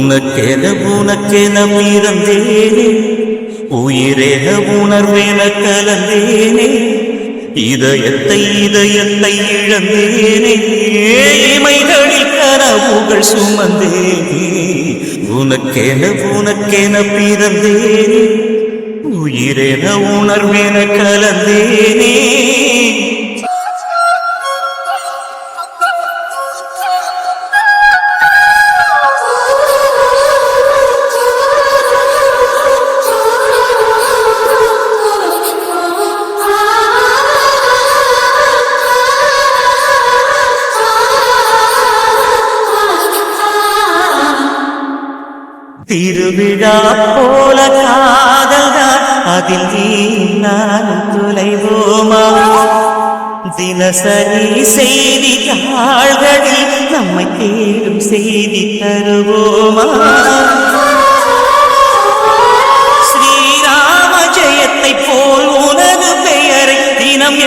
உனக்கென உனக்கென பிறந்தேனே உயிரென உணர்வென கலந்தேனே இதயத்தை இதயத்தை இழந்தேனே. இமைகளில் கனவுகள் சுமந்தேனே. உனக்கென உனக்கென பிறந்தேனே. உயிரென உணர்வென கலந்தேனே திருவிழா போல காதல்தான் அதில் நீ நானும் துளைவோமா? தினசரி செய்தி தாள்களில் நம்மை தேடும் செய்தி தருவோமா? ஸ்ரீராம ஜெயத்தை போல் உனது பெயரை தினம்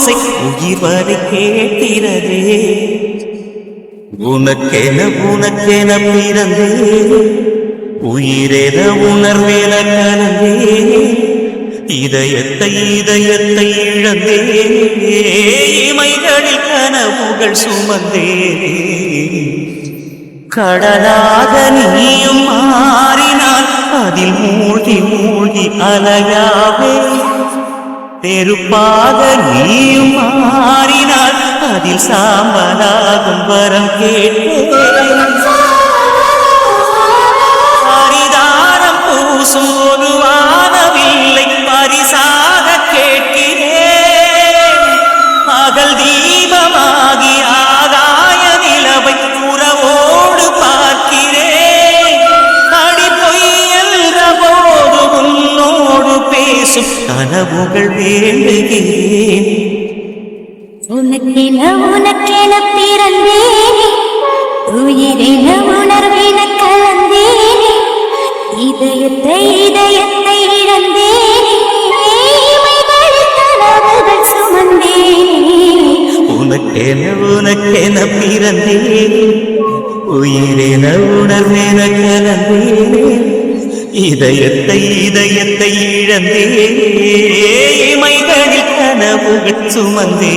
ஓசை உயிர் வரை கேட்கிறதே. உனக்கென உனக்கென பிறந்தே. உயிரென உணர்வேன கலந்தே இதயத்தை இதயத்தை இழந்தே. இமைகளில் கனவுகள் சுமந்தே. கடலாக நீயும் மாறினால் அதில் மூழ்கி மூழ்கி அலையாவே நெருப்பாக நீயும் மாறினால் அதில் சாம்பலாகும் வரம் கேட்பேன். பேசும் கனவுகள் வேண்டுகிறேன். உனக்கென உனக்கென பிறந்தேனே. உயிரென உணர்வென கலந்தேனே. இதயத்தை இதயத்தை இழந்தேனே. சுமந்தேனே. உனக்கென உனக்கென பிறந்தேன். உயிரென உணர்வென கலந்தேனே. இதயத்தை இதயத்தை இழந்தே இமைகளில் கனவுகள் சுமந்தே